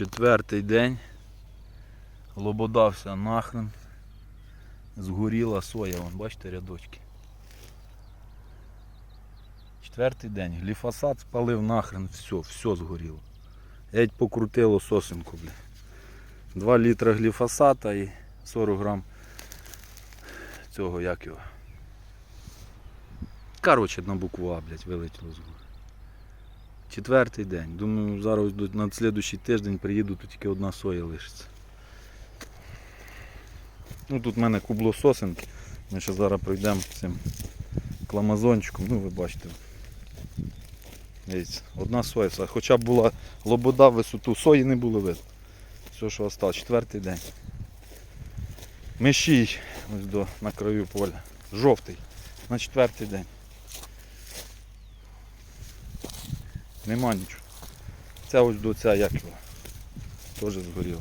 Четвертий день. Лободався нахрен. Згоріла соя, вон, бачите рядочки. Четвертий день. Гліфосат спалив нахрен, все, все згоріло. Геть покрутило сосенку, бля. 2 літра гліфосата і 40 грам цього як його. Коротше, на букву А, блядь, вилетіло з гори. Четвертий день. Думаю, зараз на слідуючий тиждень приїду, то тільки одна соя лишиться. Ну тут в мене кубло сосенки. Ми ще зараз пройдемо цим кламазончиком. Ну ви бачите. Дивіться, одна соя. Хоча б була лобода в висоту, сої не було видно. Все, що осталось. Четвертий день. Мишій ось до, на краю поля. Жовтий. На четвертий день. Нема нічого. Ця ось до ця як його. Теж згоріло.